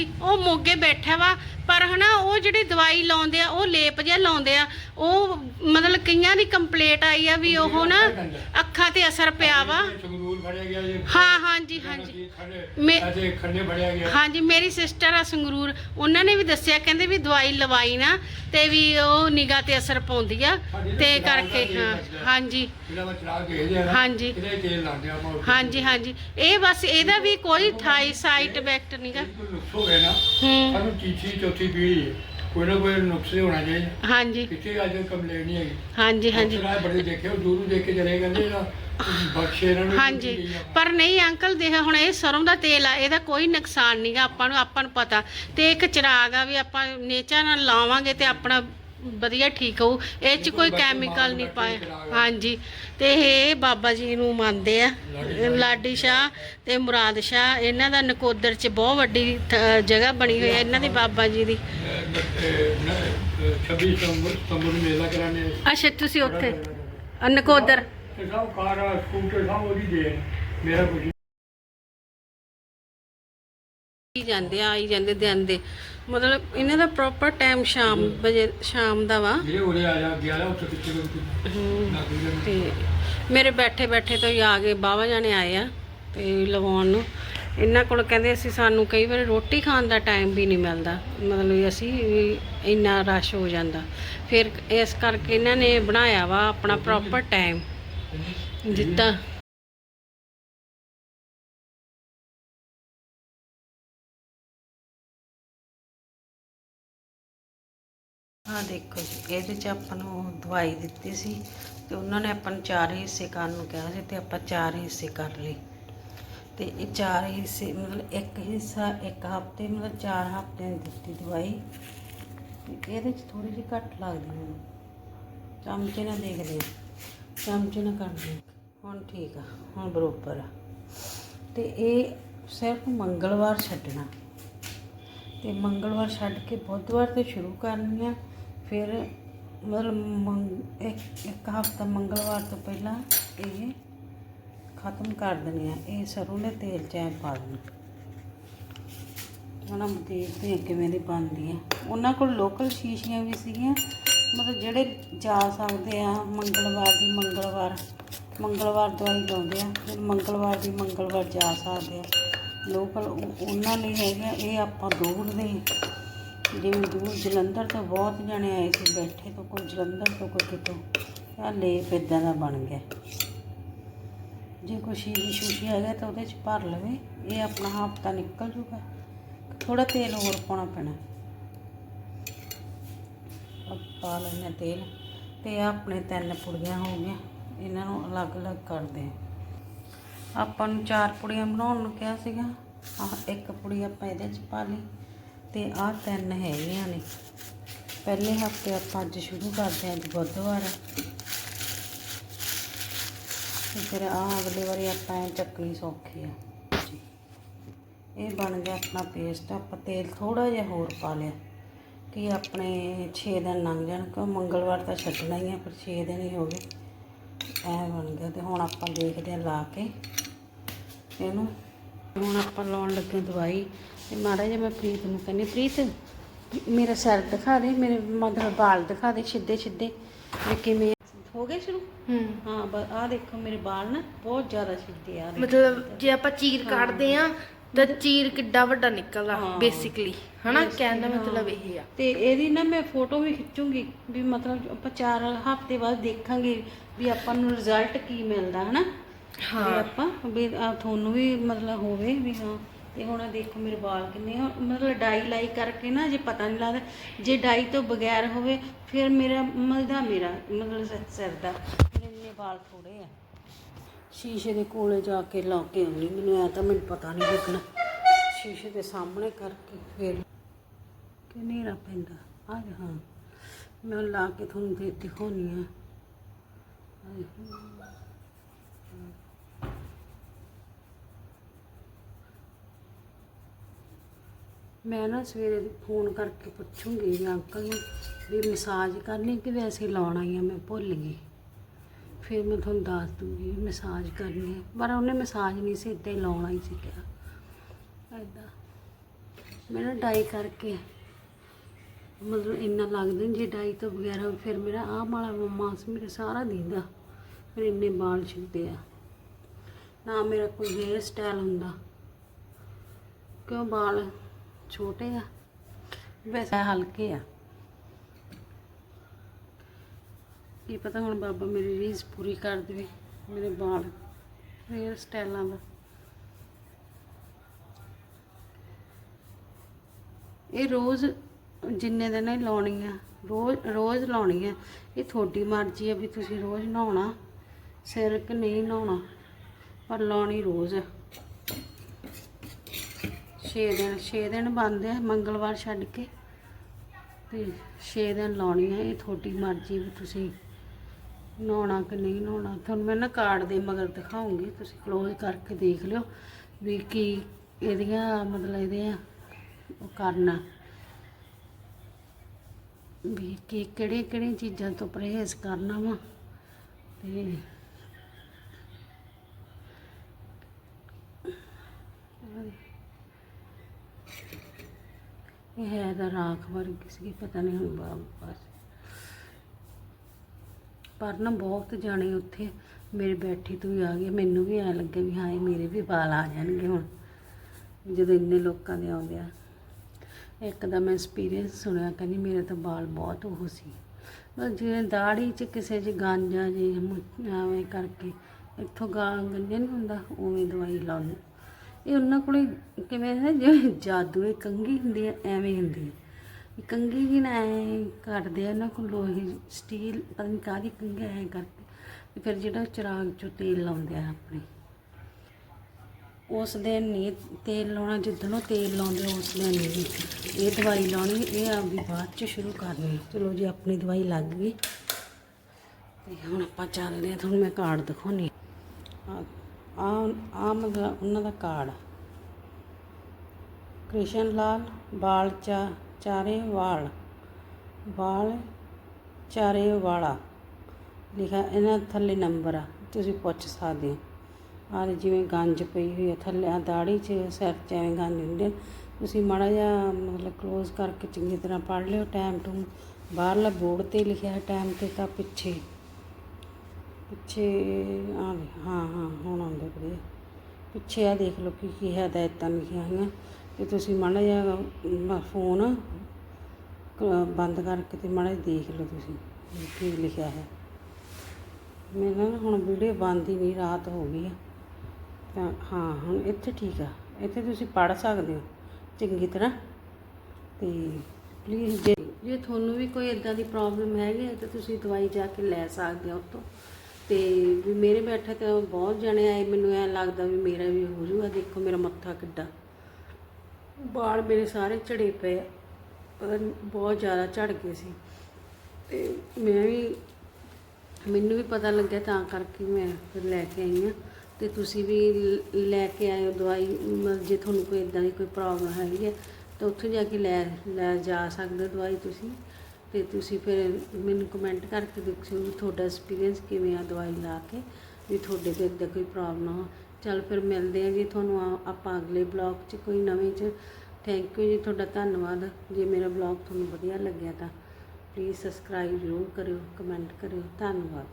ਹਾਂਜੀ ਉਹ ਮੋਗੇ ਬੈਠਾ ਵਾ, ਪਰ ਹਨਾ ਉਹ ਜਿਹੜੀ ਦਵਾਈ ਲਾਉਂਦੇ ਆ, ਉਹ ਲੇਪ ਜਿਹਾ ਲਾਉਂਦੇ ਆ, ਉਹ ਮਤਲਬ ਕਈਆਂ ਦੀ ਕੰਪਲੇਂਟ ਆਈ ਆ ਵੀ ਉਹ ਨਾ ਅੱਖਾਂ ਤੇ ਅਸਰ ਪਿਆ ਵਾ। ਸੰਗਰੂਰ ਫੜਿਆ ਗਿਆ ਜੀ। ਹਾਂ ਹਾਂਜੀ ਹਾਂਜੀ। ਮੈਂ- ਅਜੇ ਖੰਡੇ ਫੜਿਆ ਗਿਆ। ਹਾਂਜੀ ਮੇਰੀ ਸਿਸਟਰ ਆ ਸੰਗਰੂਰ। ਉਹਨਾਂ ਨੇ ਵੀ ਦੱਸਿਆ ਕਹਿੰਦੇ ਵੀ ਦਵਾਈ ਲਵਾਈ ਨਾ ਤੇ ਵੀ ਉਹ ਨਿਗਾਹ ਤੇ ਅਸਰ ਪਾਉਂਦੀ ਆ ਤੇ ਕਰਕੇ ਹਾਂ ਹਾਂਜੀ। ਹਾਂਜੀ। ਹਾਂਜੀ ਹਾਂਜੀ। ਇਹ ਬਸ ਇਹਦਾ ਵੀ ਕੋਈ ਥਾਈ ਸਾਈਡ ਇਫੈਕਟ ਨਹੀਂਗਾ ਹੋ ਸਾਨੂੰ ਤੀਸਰੀ ਚੌਥੀ ਪੀੜੀ ਕੋਈ ਨਾ ਕੋਈ ਨੁਕਸ ਹੋਣਾ ਚਾਹੀਦਾ। ਹਾਂਜੀ। ਕਿਤੇ ਅੱਜ ਕੰਪਲੇਂਟ ਨਹੀਂ ਹੈਗੀ। ਹਾਂਜੀ ਹਾਂਜੀ। ਅਫਸਰ ਆਏ ਬੜੇ ਦੇਖੇ ਉਹ ਦੂਰੋਂ ਦੇਖ ਕੇ ਚਲੇ ਕਹਿੰਦੇ ਇਹਦਾ ਬਖਸ਼ੇ ਇਹਨਾਂ ਨੂੰ ਹਾਂਜੀ। ਪਰ ਨਹੀਂ ਅੰਕਲ ਦੇਖ ਹੁਣ ਇਹ ਸਰੋਂ ਦਾ ਤੇਲ ਆ ਇਹਦਾ ਕੋਈ ਨੁਕਸਾਨ ਨਹੀਂਗਾ ਆਪਾਂ ਨੂੰ ਆਪਾਂ ਨੂੰ ਪਤਾ। ਤੇ ਇੱਕ ਚਿਰਾਗ ਆ ਵੀ ਆਪਾਂ ਨੇਚਰ ਨਾਲ ਲਾਵਾਂਗੇ ਤੇ ਆਪਣਾ ਵਧੀਆ ਠੀਕ ਹੋਊ। ਇਹ ਚ ਕੋਈ ਕੈਮੀਕਲ ਨਹੀਂ ਪਾਇਆ ਹਾਂਜੀ। ਤੇ ਇਹ ਬਾਬਾ ਜੀ ਨੂੰ ਮੰਨਦੇ ਆ। ਲਾਡੀ ਸ਼ਾਹ। ਤੇ ਮੁਰਾਦ ਸ਼ਾਹ ਇਹਨਾਂ ਦਾ ਨਕੋਦਰ ਚ ਬਹੁਤ ਵੱਡੀ ਜਗ੍ਹਾ ਬਣੀ ਹੋਈ ਹੈ ਇਹਨਾਂ ਦੀ ਬਾਬਾ ਜੀ ਦੀ। 26 ਸਤੰਬਰ ਸਤੰਬਰ ਨੂੰ ਮੇਲਾ ਕਰਾਣੇ ਅੱਛਾ ਤੁਸੀਂ ਉੱਥੇ। ਨਕੋਦਰ। ਤੇ ਸਭ ਕਾਰ ਸਕੂਟਰ ਸਭ ਉਹਦੀ ਦੇ ਮੇਰਾ ਕੁਝ ਹੀ ਜਾਂਦੇ ਆ ਆਈ ਜਾਂਦੇ ਦਿਨ ਦੇ ਮਤਲਬ ਇਹਨਾਂ ਦਾ ਪ੍ਰੋਪਰ ਟਾਈਮ ਸ਼ਾਮ ਵਜੇ ਸ਼ਾਮ ਦਾ ਵਾ। ਜਿਹੜੇ ਉਰੇ ਆ ਜਾ ਗਿਆ ਨਾ ਉੱਥੇ ਪਿੱਛੇ ਕੋਈ ਤੇ ਮੇਰੇ ਬੈਠੇ ਬੈਠੇ ਤੋਂ ਹੀ ਆ ਗਏ ਬਾਵਾ ਜਾਣੇ ਆਏ ਆ ਤੇ ਲਵਾਉਣ ਨੂੰ। ਇਹਨਾਂ ਕੋਲ ਕਹਿੰਦੇ ਅਸੀਂ ਸਾਨੂੰ ਕਈ ਵਾਰ ਰੋਟੀ ਖਾਣ ਦਾ ਟਾਈਮ ਵੀ ਨਹੀਂ ਮਿਲਦਾ। ਮਤਲਬ ਅਸੀਂ ਇੰਨਾ ਰਸ਼ ਹੋ ਜਾਂਦਾ। ਫਿਰ ਇਸ ਕਰਕੇ ਇਹਨਾਂ ਨੇ ਬਣਾਇਆ ਵਾ ਆਪਣਾ ਪ੍ਰੋਪਰ ਟਾਈਮ ਜਿੱਦਾਂ ਆ ਦੇਖੋ ਜੀ, ਇਹਦੇ ਚ ਆਪਾਂ ਨੂੰ ਦਵਾਈ ਦਿੱਤੀ ਸੀ ਤੇ ਉਹਨਾਂ ਨੇ ਆਪਾਂ ਨੂੰ ਚਾਰ ਹਿੱਸੇ ਕਰਨ ਨੂੰ ਕਿਹਾ ਸੀ ਤੇ ਆਪਾਂ ਚਾਰ ਹਿੱਸੇ ਕਰ ਲਏ। ਤੇ ਇਹ ਚਾਰ ਹਿੱਸੇ ਮਤਲਬ ਇੱਕ ਹਿੱਸਾ ਇੱਕ ਹਫ਼ਤੇ, ਮਤਲਬ ਚਾਰ ਹਫ਼ਤਿਆਂ ਦੀ ਦਿੱਤੀ ਦਵਾਈ। ਇਹਦੇ ਚ ਥੋੜੀ ਜਿਹੀ ਘੱਟ ਲੱਗਦੀ ਮੈਨੂੰ ਚਮਚੇ ਨਾਲ ਦੇਖਦੇ ਹਾਂ ਚਮਚੇ ਨਾਲ ਕਰਦੇ ਹੁਣ ਠੀਕ ਆ, ਹੁਣ ਬਰੋਬਰ ਆ। ਤੇ ਇਹ ਸਿਰਫ ਮੰਗਲਵਾਰ ਛੱਡਣਾ। ਤੇ ਮੰਗਲਵਾਰ ਛੱਡ ਕੇ ਬੁੱਧਵਾਰ ਤੇ ਸ਼ੁਰੂ ਕਰਨੀ ਆ। ਫਿਰ ਮਤਲਬ ਮੰਗ- ਇੱਕ ਇੱਕ ਹਫ਼ਤਾ ਮੰਗਲਵਾਰ ਤੋਂ ਪਹਿਲਾਂ ਇਹ ਖਤਮ ਕਰ ਦੇਣੀ ਆ। ਇਹ ਸਰੋਂ ਦੇ ਤੇਲ ਚ ਐਂ ਪਾ ਦੇਣੀ। ਉਹਨਾਂ ਆਪਾਂ ਦੇਖਦੇ ਹਾਂ ਕਿਵੇਂ ਦੀ ਬਣਦੀ ਆ। ਉਹਨਾਂ ਕੋਲ ਲੋਕਲ ਸ਼ੀਸ਼ੀਆਂ ਵੀ ਸੀਗੀਆਂ। ਮਤਲਬ ਜਿਹੜੇ ਜਾ ਸਕਦੇ ਆ ਮੰਗਲਵਾਰ ਦੀ ਮੰਗਲਵਾਰ ਮੰਗਲਵਾਰ ਦਵਾਈ ਲਾਉਂਦੇ ਆ ਫਿਰ ਮੰਗਲਵਾਰ ਦੀ ਮੰਗਲਵਾਰ ਜਾ ਸਕਦੇ ਆ। ਲੋਕਲ ਉਹ- ਉਹਨਾਂ ਲਈ ਹੈਗੇ ਆ, ਇਹ ਆਪਾਂ ਦੂਰ ਦੇ ਜਿਵੇਂ ਦੂਰ ਜਲੰਧਰ ਤੋਂ ਬਹੁਤ ਜਣੇ ਆਏ ਸੀ, ਬੈਠੇ ਤੋਂ ਕੋਈ ਜਲੰਧਰ ਤੋਂ ਕੋਈ ਕਿਤੋਂ। ਆ ਲੇਪ ਇਦਾਂ ਦਾ ਬਣ ਗਿਆ। ਜੇ ਕੋਈ ਸ਼ੀਸ਼ੀ ਸ਼ੂਸ਼ੀ ਹੈਗਾ ਤਾਂ ਉਹਦੇ ਚ ਭਰ ਲਵੇ। ਇਹ ਆਪਣਾ ਹਫ਼ਤਾ ਨਿਕਲ ਜੂਗਾ। ਥੋੜਾ ਤੇਲ ਹੋਰ ਪਾਉਣਾ ਪੈਣਾ। ਆਹ ਪਾ ਲੈਣਾ ਤੇਲ। ਤੇ ਆਪਣੇ ਤਿੰਨ ਪੁੜੀਆਂ ਹੋ ਗਈਆਂ। ਇਹਨਾਂ ਨੂੰ ਅਲੱਗ-ਅਲੱਗ ਕਰਦੇ ਹਾਂ। ਆਪਾਂ ਨੂੰ ਚਾਰ ਪੁੜੀਆਂ ਬਣਾਉਣ ਨੂੰ ਕਿਹਾ ਸੀਗਾ। ਆਹ ਇੱਕ ਪੁੜੀ ਆਪਾਂ ਇਹਦੇ ਚ ਪਾ ਲਈ। ਤੇ ਆਹ ਤਿੰਨ ਹੈਗੀਆਂ ਨੇ। ਪਹਿਲੇ ਹਫ਼ਤੇ ਆਪਾਂ ਅੱਜ ਸ਼ੁਰੂ ਕਰਦੇ ਹਾਂ, ਅੱਜ ਬੁੱਧਵਾਰ ਆ। ਤੇ ਫਿਰ ਆਹ ਅਗਲੇ ਵਾਰੀ ਆਪਾਂ ਚੱਕਣੀ ਸੌਖੀ ਆ। ਇਹ ਬਣ ਗਿਆ ਆਪਣਾ ਪੇਸਟ ਆਪਾਂ ਤੇਲ ਥੋੜਾ ਜਿਹਾ ਹੋਰ ਪਾ ਲਿਆ ਕਿ ਆਪਣੇ 6 ਦਿਨ ਲੰਘ ਜਾਣ, ਕਿਉਂ ਮੰਗਲਵਾਰ ਤਾਂ ਛੱਡਣਾ ਹੀ ਆ, ਪਰ 6 ਦਿਨ ਹੀ ਹੋ ਗਏ। ਐ ਬਣ ਗਿਆ ਤੇ ਹੁਣ ਆਪਾਂ ਦੇਖਦੇ ਹਾਂ ਲਾ ਕੇ ਇਹਨੂੰ। ਹੁਣ ਆਪਾਂ ਲਾਉਣ ਲੱਗੇ ਦਵਾਈ। ਤੇ ਮਾੜਾ ਜਿਹਾ ਮੈਂ ਪ੍ਰੀਤ ਨੂੰ ਕਹਿੰਦੀ ਪ੍ਰੀਤ ਮੇਰਾ ਸਿਰ ਦਿਖਾ ਦੇ ਮੇਰੇ ਮਤਲਬ ਵਾਲ ਦਿਖਾ ਦੇ ਸਿੱਧੇ ਸਿੱਧੇ ਵੀ ਕਿਵੇਂ ਹੋ ਗਏ ਸ਼ੁਰੂ? ਹੂੰ। ਹਾਂ ਬਸ ਆਹ ਦੇਖੋ ਮੇਰੇ ਵਾਲ ਨਾ ਬਹੁਤ ਜ਼ਿਆਦਾ ਸਿੱਧੇ ਆ ਰਹੇ। ਮਤਲਬ ਜੇ ਆਪਾਂ ਚੀਰ ਕੱਢਦੇ ਆ ਤਾਂ ਚੀਰ ਕਿੱਡਾ ਵੱਡਾ ਨਿਕਲਦਾ। ਬੇਸਿਕਲੀ ਹਨਾ? ਕਹਿਣ ਦਾ ਮਤਲਬ ਇਹ ਆ। ਤੇ ਇਹਦੀ ਨਾ ਮੈਂ ਫੋਟੋ ਵੀ ਖਿੱਚੂੰਗੀ ਵੀ ਮਤਲਬ ਆਪਾਂ ਚਾਰ ਹਫ਼ਤੇ ਬਾਅਦ ਦੇਖਾਂਗੇ ਵੀ ਆਪਾਂ ਨੂੰ ਰਿਜ਼ਲਟ ਕੀ ਮਿਲਦਾ ਹਨਾ? ਹਾਂ। ਆਪਾਂ ਵੀ ਤੁਹਾਨੂੰ ਵੀ ਮਤਲਬ ਹੋਵੇ ਵੀ ਹਾਂ। ਤੇ ਹੁਣ ਦੇਖੋ ਮੇਰੇ ਵਾਲ ਕਿੰਨੇ ਆ। ਮਤਲਬ ਡਾਈ ਲਾਈ ਕਰਕੇ ਨਾ ਜੇ ਪਤਾ ਨਹੀਂ ਲੱਗਦਾ, ਜੇ ਡਾਈ ਤੋਂ ਬਗੈਰ ਹੋਵੇ, ਫਿਰ ਮੇਰਾ ਮਲਦਾ ਮੇਰਾ, ਮਤਲਬ ਸਿਰ ਦਾ। ਮੇਰੇ ਇੰਨੇ ਵਾਲ ਥੋੜੇ ਆ। ਸ਼ੀਸ਼ੇ ਦੇ ਕੋਲੇ ਜਾ ਕੇ ਲਾ ਕੇ ਆਉਣੀ ਮੈਨੂੰ ਐ ਤਾਂ ਮੈਨੂੰ ਪਤਾ ਨਹੀਂ ਲੱਗਣਾ। ਸ਼ੀਸ਼ੇ ਦੇ ਸਾਹਮਣੇ ਕਰਕੇ ਫਿਰ ਕਿ ਹਨੇਰਾ ਪੈਂਦਾ। ਆ ਹਾਂ। ਮੈਂ ਲਾ ਕੇ ਤੁਹਾਨੂੰ ਦੇ ਦਿਖਾਉਣੀ ਆ। ਮੈਂ ਨਾ ਸਵੇਰੇ ਫੋਨ ਕਰਕੇ ਪੁੱਛੂੰਗੀ ਵੀ ਅੰਕਲ ਨੂੰ ਵੀ ਮਸਾਜ ਕਰਨੀ ਕਿ ਵੈਸੇ ਲਾਉਣਾ ਹੀ ਆ, ਮੈਂ ਭੁੱਲ ਗਈ। ਫਿਰ ਮੈਂ ਤੁਹਾਨੂੰ ਦੱਸ ਦੂੰਗੀ ਮਸਾਜ ਕਰਨੀ ਹੈ ਪਰ ਉਹਨੇ ਮਸਾਜ ਨਹੀਂ ਸੀ ਇੱਦਾਂ ਹੀ ਲਾਉਣਾ ਹੀ ਸੀ ਕਿਹਾ। ਐਦਾਂ ਨਾ ਡਾਈ ਕਰਕੇ, ਮਤਲਬ ਇੰਨਾ ਲੱਗਦਾ ਜੇ ਡਾਈ ਤੋਂ ਵਗੈਰਾ ਫਿਰ ਮੇਰਾ ਆਹ ਵਾਲਾ ਮਾਸ ਮੇਰੇ ਸਾਰਾ ਦਿੰਦਾ, ਫਿਰ ਇੰਨੇ ਵਾਲ ਛਿੱਲਦੇ ਆ। ਨਾ ਮੇਰਾ ਕੋਈ ਹੇਅਰ ਸਟਾਈਲ ਹੁੰਦਾ। ਕਿਉਂ ਵਾਲ ਛੋਟੇ ਆ। ਵੈਸੇ ਹਲਕੇ ਆ। ਕੀ ਪਤਾ ਹੁਣ ਬਾਬਾ ਮੇਰੀ ਰੀਸ ਪੂਰੀ ਕਰ ਦੇਵੇ, ਮੇਰੇ ਵਾਲ ਹੇਅਰ ਸਟਾਈਲਾਂ ਦਾ। ਇਹ ਰੋਜ਼ ਜਿੰਨੇ ਦਿਨ ਇਹ ਲਾਉਣੀ ਆ, ਰੋਜ਼ ਰੋਜ਼ ਲਾਉਣੀ ਆ। ਇਹ ਤੁਹਾਡੀ ਮਰਜ਼ੀ ਆ ਵੀ ਤੁਸੀਂ ਰੋਜ਼ ਨਹਾਉਣਾ, ਸਿਰ ਕਿ ਨਹੀਂ ਨਹਾਉਣਾ, ਪਰ ਲਾਉਣੀ ਰੋਜ਼। ਆ 6 ਦਿਨ 6 ਦਿਨ ਬੰਦ ਹੈ ਮੰਗਲਵਾਰ ਛੱਡ ਕੇ। ਤੇ 6 ਦਿਨ ਲਾਉਣੀ ਹੈ ਇਹ ਤੁਹਾਡੀ ਮਰਜ਼ੀ ਵੀ ਤੁਸੀਂ ਨਹਾਉਣਾ ਕਿ ਨਹੀਂ ਨਹਾਉਣਾ। ਤੁਹਾਨੂੰ ਮੈਂ ਨਾ ਕਾਰਡ ਦੇ ਮਗਰ ਦਿਖਾਉਂਗੀ, ਤੁਸੀਂ ਕਲੋਜ਼ ਕਰਕੇ ਦੇਖ ਲਿਓ ਵੀ ਕੀ ਇਹਦੀਆਂ ਮਤਲਬ ਇਹਦੇ ਆ, ਉਹ ਕਰਨਾ। ਵੀ ਕੀ ਕਿਹੜੇ ਕਿਹੜੀਆਂ ਚੀਜ਼ਾਂ ਤੋਂ ਪਰਹੇਜ਼ ਕਰਨਾ ਵਾ। ਤੇ ਇਹ ਹੈ ਦਾ ਰਾਖ ਵਰ ਕਿਸੇ ਕੀ ਪਤਾ ਨਹੀਂ ਹੁਣ ਬਾ- ਬਸ ਪਰ ਨਾ ਬਹੁਤ ਜਾਣੇ ਉੱਥੇ ਮੇਰੇ ਬੈਠੀ ਤੋਂ ਹੀ ਆ ਗਏ। ਮੈਨੂੰ ਵੀ ਐ ਲੱਗੇ ਵੀ ਹਾਂ, ਇਹ ਮੇਰੇ ਵੀ ਵਾਲ ਆ ਜਾਣਗੇ ਹੁਣ, ਜਦੋਂ ਇੰਨੇ ਲੋਕਾਂ ਦੇ ਆਉਂਦੇ ਆ। ਇੱਕ ਦਾ ਮੈਂ ਐਕਸਪੀਰੀਅੰਸ ਸੁਣਿਆ, ਕਹਿੰਦੀ ਮੇਰੇ ਤਾਂ ਵਾਲ ਬਹੁਤ ਉਹ ਸੀ। ਮਤਲਬ ਜਿਵੇਂ ਦਾੜੀ 'ਚ ਕਿਸੇ 'ਚ ਗਾਂਜਾ ਜੇ ਐਵੇਂ ਕਰਕੇ, ਇੱਥੋਂ ਗਾਂ ਗੰਜਾ ਨਹੀਂ ਹੁੰਦਾ, ਉਵੇਂ ਦਵਾਈ ਲਾਉਂਦੇ। ਇਹ ਉਹਨਾਂ ਕੋਲੇ ਕਿਵੇਂ ਹੈ? ਜਿਵੇਂ ਜਾਦੂ ਇਹ ਕੰਗੀ ਹੁੰਦੀ ਹੈ, ਐਵੇਂ ਹੁੰਦੀ ਹੈ। ਇਹ ਕੰਗੀ ਵੀ ਨਾ ਐ ਕੱਟਦੇ ਆ ਇਹਨਾਂ ਕੋਲ ਲੋਹੇ ਸਟੀਲ ਪਤਾ ਨਹੀਂ ਕਾਹਦੀ ਕੰਗੀ ਐ ਕਰਕੇ। ਤੇ ਫਿਰ ਜਿਹੜਾ ਚਿਰਾਗ 'ਚੋਂ ਤੇਲ ਲਾਉਂਦੇ ਆ ਆਪਣੇ। ਉਸ ਦਿਨ ਨਹੀਂ ਤੇਲ ਲਾਉਣਾ, ਜਿੱਦਣ ਉਹ ਤੇਲ ਲਾਉਂਦੇ ਉਸ ਦਿਨ ਨਹੀਂ। ਇਹ ਦਵਾਈ ਲਾਉਣੀ, ਇਹ ਆਪਦੀ ਬਾਅਦ ਚ ਸ਼ੁਰੂ ਕਰਨੀ। ਚਲੋ ਜੀ, ਆਪਣੀ ਦਵਾਈ ਲੱਗ ਗਈ। ਤੇ ਹੁਣ ਆਪਾਂ ਚੱਲਦੇ ਆ ਤੁਹਾਨੂੰ ਮੈਂ ਕਾਰਡ ਦਿਖਾਉਣੀ ਆ ਆ ਆ ਮਤਲਬ ਉਹਨਾਂ ਦਾ ਕਾਰਡ। ਕ੍ਰਿਸ਼ਨ ਲਾਲ ਬਾਲ ਚਾ, ਚਾਰੇ ਵਾਲ ਵਾਲ ਚਾਰੇ ਵਾਲਾ। ਲਿਖਿਆ, ਇਹਨਾਂ ਥੱਲੇ ਨੰਬਰ ਆ, ਤੁਸੀਂ ਪੁੱਛ ਸਕਦੇ ਹੋ। ਆ ਜਿਵੇਂ ਗੰਜ ਪਈ ਹੋਈ ਹੈ ਥੱਲੇ ਆ ਦਾੜੀ 'ਚ ਸਿਰ 'ਚ ਐਵੇਂ ਗੰਜ ਹੁੰਦੇ ਆ। ਤੁਸੀਂ ਮਾੜਾ ਜਿਹਾ ਮਤਲਬ ਕਲੋਜ਼ ਕਰਕੇ ਚੰਗੀ ਤਰ੍ਹਾਂ ਪੜ੍ਹ ਲਿਓ ਟਾਈਮ ਟੂ ਬਾਹਰਲਾ ਬੋਰਡ ਤੇ ਲਿਖਿਆ ਹੈ ਟਾਈਮ ਤੇ ਤਾਂ ਪਿੱਛੇ। ਪਿੱਛੇ ਆ ਹਾਂ ਹਾਂ, ਹੁਣ ਆਉਂਦੇ ਪਏ ਪਿੱਛੇ ਆ ਦੇਖ ਲਓ ਕੀ ਕੀ ਹਦਾਇਤਾਂ ਲਿਖੀਆਂ ਹੋਈਆਂ ਤੇ ਤੁਸੀਂ ਮਾੜਾ ਜਿਹਾ ਫੋਨ ਬੰਦ ਕਰਕੇ ਤੇ ਮਾੜਾ ਜਿਹਾ ਦੇਖ ਲਓ ਤੁਸੀਂ ਕੀ ਲਿਖਿਆ ਹੈ। ਮੇਰਾ ਨਾ ਹੁਣ ਵੀਡੀਓ ਬੰਦ ਹੀ ਨਹੀਂ, ਰਾਤ ਹੋ ਗਈ ਆ। ਤਾਂ, ਹਾਂ, ਹੁਣ ਇੱਥੇ ਠੀਕ ਆ। ਇੱਥੇ ਤੁਸੀਂ ਪੜ੍ਹ ਸਕਦੇ ਹੋ, ਚੰਗੀ ਤਰ੍ਹਾਂ। ਤੇ ਪਲੀਜ਼ ਜੇ ਜੇ ਤੁਹਾਨੂੰ ਵੀ ਕੋਈ ਇਦਾਂ ਦੀ ਪ੍ਰੋਬਲਮ ਹੈਗੀ ਹੈ ਤਾਂ ਤੁਸੀਂ ਦਵਾਈ ਜਾ ਕੇ ਲੈ ਸਕਦੇ ਹੋ ਉੱਥੋਂ। ਤੇ ਵੀ ਮੇਰੇ ਬੈਠੇ ਤੇ ਬਹੁਤ ਜਣੇ ਆਏ, ਮੈਨੂੰ ਐ ਲੱਗਦਾ ਵੀ ਮੇਰਾ ਵੀ ਹੋ ਜੂਗਾ, ਦੇਖੋ ਮੇਰਾ ਮੱਥਾ ਕਿੱਡਾ। ਵਾਲ ਮੇਰੇ ਸਾਰੇ ਝੜੇ ਪਏ ਆ। ਪਤਾ ਨੀ ਬਹੁਤ ਜ਼ਿਆਦਾ ਝੜ ਗਏ ਸੀ। ਤੇ ਮੈਂ ਵੀ, ਮੈਨੂੰ ਵੀ ਪਤਾ ਲੱਗਿਆ ਤਾਂ ਕਰਕੇ ਮੈਂ ਫਿਰ ਲੈ ਕੇ ਆਈ ਹਾਂ। ਤੇ ਤੁਸੀਂ ਵੀ ਲ- ਲੈ ਕੇ ਆਇਓ ਦਵਾਈ, ਮਤਲਬ ਜੇ ਤੁਹਾਨੂੰ ਕੋਈ ਇਦਾਂ ਦੀ ਕੋਈ ਪ੍ਰੋਬਲਮ ਹੈਗੀ ਹੈ ਤਾਂ ਉੱਥੇ ਜਾ ਕੇ ਲੈ ਲੈ ਜਾ ਸਕਦੇ ਹੋ ਦਵਾਈ ਤੁਸੀਂ। ਅਤੇ ਤੁਸੀਂ ਫਿਰ ਮੈਨੂੰ ਕਮੈਂਟ ਕਰਕੇ ਦੱਸਿਓ ਵੀ ਤੁਹਾਡਾ ਐਕਸਪੀਰੀਅੰਸ ਕਿਵੇਂ ਆ ਦਵਾਈ ਲਾ ਕੇ, ਵੀ ਤੁਹਾਡੇ ਤੇ ਇਦਾਂ ਕੋਈ ਪ੍ਰੋਬਲਮ ਨਾ ਚੱਲ ਫਿਰ ਮਿਲਦੇ ਆ ਜੀ ਤੁਹਾਨੂੰ ਆ- ਆਪਾਂ ਅਗਲੇ ਬਲੌਗ 'ਚ, ਕੋਈ ਨਵੇਂ 'ਚ। ਥੈਂਕ ਯੂ ਜੀ, ਤੁਹਾਡਾ ਧੰਨਵਾਦ। ਜੇ ਮੇਰਾ ਬਲੌਗ ਤੁਹਾਨੂੰ ਵਧੀਆ ਲੱਗਿਆ ਤਾਂ ਪਲੀਜ਼ ਸਬਸਕ੍ਰਾਈਬ ਜ਼ਰੂਰ ਕਰਿਓ ਕਮੈਂਟ ਕਰਿਓ। ਧੰਨਵਾਦ।